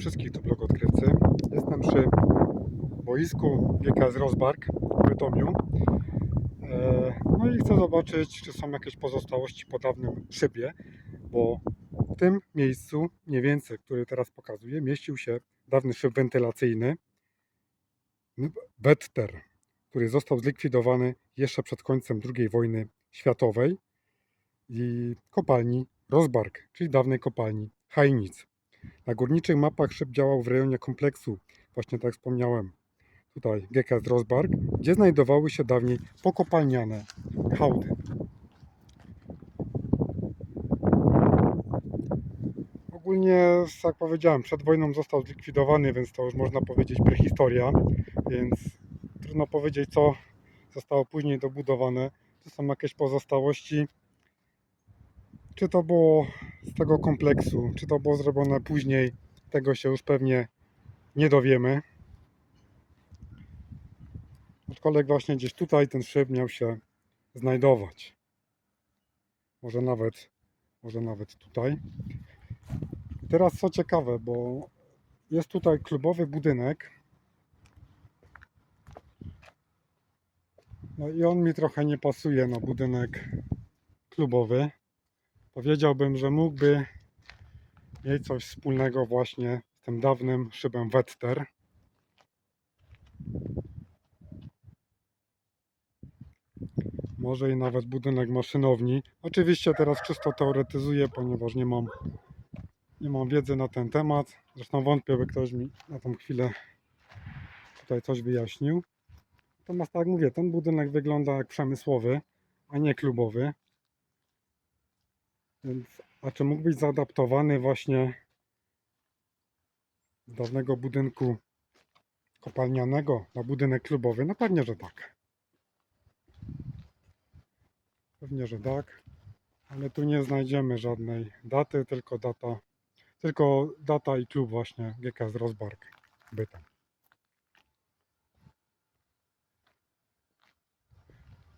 wszystkich tu blogodkrywcy. Jestem przy boisku GKS Rosbark w Bytomiu. E, No i chcę zobaczyć, czy są jakieś pozostałości po dawnym szybie, bo w tym miejscu, mniej więcej, który teraz pokazuję, mieścił się dawny szyb wentylacyjny Wetter, który został zlikwidowany jeszcze przed końcem II wojny światowej i kopalni Rosbark, czyli dawnej kopalni Hajnic. Na górniczych mapach szyb działał w rejonie kompleksu, właśnie tak wspomniałem, tutaj GKS Rosbark, gdzie znajdowały się dawniej pokopalniane hałdy. Ogólnie, jak powiedziałem, przed wojną został zlikwidowany, więc to już można powiedzieć prehistoria, więc trudno powiedzieć, co zostało później dobudowane. Czy są jakieś pozostałości, czy to było z tego kompleksu, czy to było zrobione później, tego się już pewnie nie dowiemy. Aczkolwiek właśnie gdzieś tutaj ten szyb miał się znajdować. Może nawet, może nawet tutaj. Teraz co ciekawe, bo jest tutaj klubowy budynek. No i on mi trochę nie pasuje na budynek klubowy. Powiedziałbym, że mógłby mieć coś wspólnego właśnie z tym dawnym szybem Wetter. Może i nawet budynek maszynowni. Oczywiście teraz czysto teoretyzuję, ponieważ nie mam, nie mam wiedzy na ten temat. Zresztą wątpię, by ktoś mi na tą chwilę tutaj coś wyjaśnił. Natomiast tak jak mówię, ten budynek wygląda jak przemysłowy, a nie klubowy. Więc, a czy mógł być zaadaptowany właśnie z dawnego budynku kopalnianego na budynek klubowy? No pewnie, że tak. Pewnie, że tak. Ale tu nie znajdziemy żadnej daty, tylko data, tylko data i klub właśnie GKS Rosbark Bytom.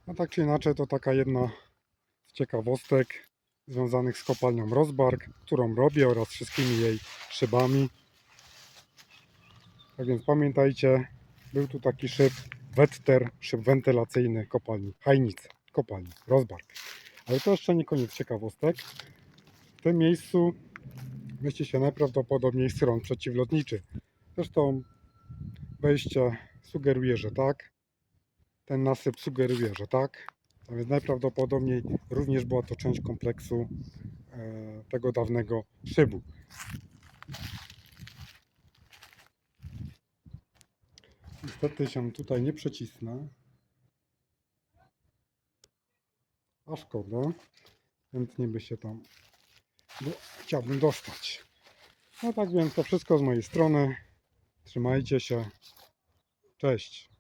No tak czy inaczej, to taka jedna z ciekawostek związanych z kopalnią Rosbark, którą robię oraz wszystkimi jej szybami. Tak więc pamiętajcie, był tu taki szyb Wetter, szyb wentylacyjny kopalni Hajnic, kopalni Rosbark. Ale to jeszcze nie koniec ciekawostek. W tym miejscu mieści się najprawdopodobniej schron przeciwlotniczy. Zresztą wejście sugeruje, że tak. Ten nasyp sugeruje, że tak. A więc najprawdopodobniej również była to część kompleksu e, tego dawnego szybu. Niestety się tutaj nie przecisnę. A szkoda. Chętnie by się tam bo chciałbym dostać. No tak więc to wszystko z mojej strony. Trzymajcie się. Cześć.